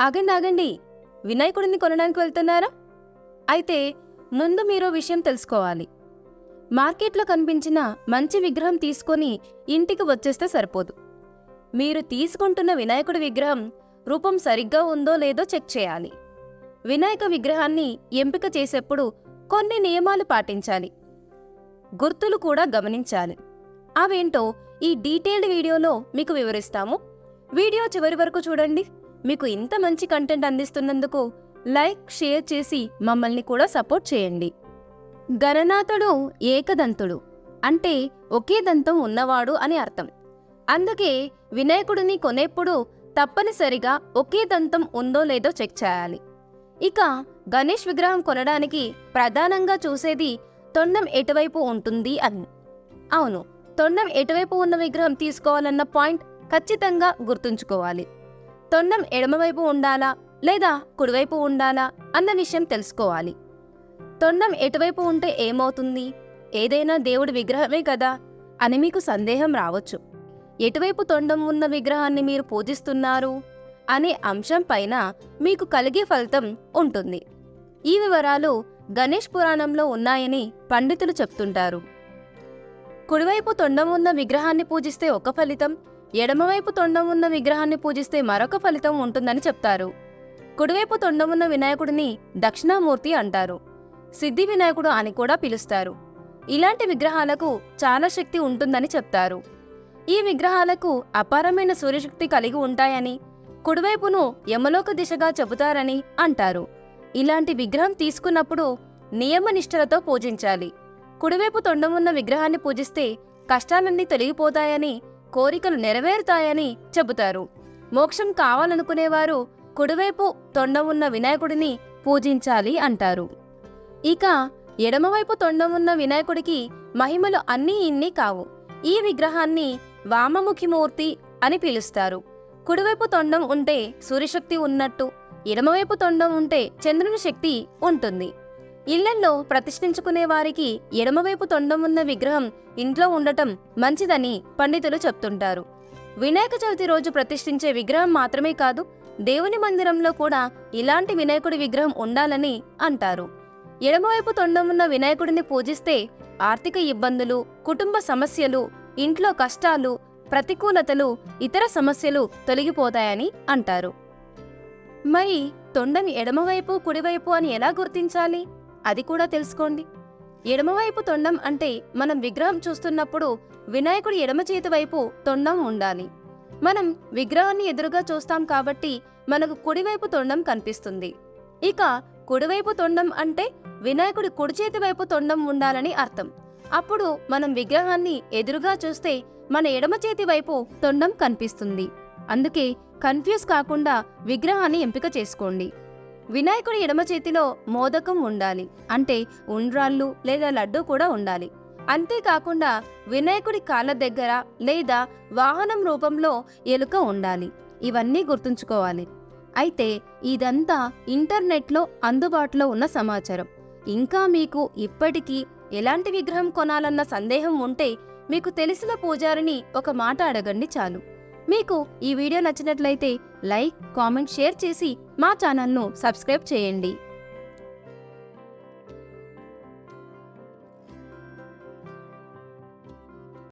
ఆగండి ఆగండి. వినాయకుడిని కొనడానికి వెళ్తున్నారా? అయితే ముందు మీరు విషయం తెలుసుకోవాలి. మార్కెట్లో కనిపించిన మంచి విగ్రహం తీసుకొని ఇంటికి వచ్చేస్తే సరిపోదు. మీరు తీసుకుంటున్న వినాయకుడి విగ్రహం రూపం సరిగ్గా ఉందో లేదో చెక్ చేయాలి. వినాయక విగ్రహాన్ని ఎంపిక చేసేప్పుడు కొన్ని నియమాలు పాటించాలి. గుర్తులు కూడా గమనించాలి. అవేంటో ఈ డీటెయిల్డ్ వీడియోలో మీకు వివరిస్తాము. వీడియో చివరి వరకు చూడండి. మీకు ఇంత మంచి కంటెంట్ అందిస్తున్నందుకు లైక్ షేర్ చేసి మమ్మల్ని కూడా సపోర్ట్ చేయండి. గణనాథుడు ఏకదంతుడు. అంటే ఒకే దంతం ఉన్నవాడు అని అర్థం. అందుకే వినాయకుడిని కొనేప్పుడు తప్పనిసరిగా ఒకే దంతం ఉందో లేదో చెక్ చేయాలి. ఇక గణేష్ విగ్రహం కొనడానికి ప్రధానంగా చూసేది తొండం ఎటువైపు ఉంటుంది అని. అవును తొండం ఎటువైపు ఉన్న విగ్రహం తీసుకోవాలన్న పాయింట్ ఖచ్చితంగా గుర్తుంచుకోవాలి. తొండం ఎడమవైపు ఉండాలా లేదా కుడివైపు ఉండాలా అన్న విషయం తెలుసుకోవాలి. తొండం ఎటువైపు ఉంటే ఏమవుతుంది? ఏదైనా దేవుడి విగ్రహమే కదా అని మీకు సందేహం రావచ్చు. ఎటువైపు తొండం ఉన్న విగ్రహాన్ని మీరు పూజిస్తున్నారు అనే అంశం పైన మీకు కలిగే ఫలితం ఉంటుంది. ఈ వివరాలు గణేష్ పురాణంలో ఉన్నాయని పండితులు చెప్తుంటారు. కుడివైపు తొండం ఉన్న విగ్రహాన్ని పూజిస్తే ఒక ఫలితం ఎడమవైపు తొండం ఉన్న విగ్రహాన్ని పూజిస్తే మరొక ఫలితం ఉంటుందని చెప్తారు. కుడివైపు తొండం ఉన్న వినాయకుడిని దక్షిణామూర్తి అంటారు. సిద్ధి వినాయకుడు అని కూడా పిలుస్తారు. ఇలాంటి విగ్రహాలకు చాలా శక్తి ఉంటుందని చెప్తారు. ఈ విగ్రహాలకు అపారమైన సూర్యశక్తి కలిగి ఉంటాయని కుడివైపును యమలోక దిశగా చెబుతారని అంటారు. ఇలాంటి విగ్రహం తీసుకున్నప్పుడు నియమనిష్టలతో పూజించాలి. కుడివైపు తొండమున్న విగ్రహాన్ని పూజిస్తే కష్టాలన్నీ తొలగిపోతాయని కోరికలు నెరవేరుతాయని చెబుతారు. మోక్షం కావాలనుకునేవారు కుడివైపు తొండం ఉన్న వినాయకుడిని పూజించాలి అంటారు. ఇక ఎడమవైపు తొండం ఉన్న వినాయకుడికి మహిమలు అన్నీ ఇన్ని కావు. ఈ విగ్రహాన్ని వామముఖిమూర్తి అని పిలుస్తారు. కుడివైపు తొండం ఉంటే సూర్యశక్తి ఉన్నట్టు ఎడమవైపు తొండం ఉంటే చంద్రుని శక్తి ఉంటుంది. ఇళ్ళల్లో ప్రతిష్ఠించుకునే వారికి ఎడమవైపు తొండం ఉన్న విగ్రహం ఇంట్లో ఉండటం మంచిదని పండితులు చెప్తుంటారు. వినాయక చవితి రోజు ప్రతిష్ఠించే విగ్రహం మాత్రమే కాదు దేవుని మందిరంలో కూడా ఇలాంటి వినాయకుడి విగ్రహం ఉండాలని అంటారు. ఎడమవైపు తొండం ఉన్న వినాయకుడిని పూజిస్తే ఆర్థిక ఇబ్బందులు కుటుంబ సమస్యలు ఇంట్లో కష్టాలు ప్రతికూలతలు ఇతర సమస్యలు తొలగిపోతాయని అంటారు. మరి తొండం ఎడమవైపు కుడివైపు అని ఎలా గుర్తించాలి? అది కూడా తెలుసుకోండి. ఎడమవైపు తొండం అంటే మనం విగ్రహం చూస్తున్నప్పుడు వినాయకుడి ఎడమ చేతి వైపు తొండం ఉండాలి. మనం విగ్రహాన్ని ఎదురుగా చూస్తాం కాబట్టి మనకు కుడివైపు తొండం కనిపిస్తుంది. ఇక కుడివైపు తొండం అంటే వినాయకుడి కుడి చేతి వైపు తొండం ఉండాలని అర్థం. అప్పుడు మనం విగ్రహాన్ని ఎదురుగా చూస్తే మన ఎడమ చేతి వైపు తొండం కనిపిస్తుంది. అందుకే కన్ఫ్యూజ్ కాకుండా విగ్రహాన్ని ఎంపిక చేసుకోండి. వినాయకుడి ఎడమ చేతిలో మోదకం ఉండాలి. అంటే ఉండ్రాళ్ళు లేదా లడ్డు కూడా ఉండాలి. అంతేకాకుండా వినాయకుడి కాళ్ళ దగ్గర లేదా వాహనం రూపంలో ఎలుక ఉండాలి. ఇవన్నీ గుర్తుంచుకోవాలి. అయితే ఇదంతా ఇంటర్నెట్లో అందుబాటులో ఉన్న సమాచారం. ఇంకా మీకు ఇప్పటికీ ఎలాంటి విగ్రహం కొనాలన్న సందేహం ఉంటే మీకు తెలిసిన పూజారిని ఒక మాట అడగండి చాలు. మీకు ఈ వీడియో నచ్చినట్లయితే లైక్ కామెంట్ షేర్ చేసి మా ఛానల్ను సబ్స్క్రైబ్ చేయండి.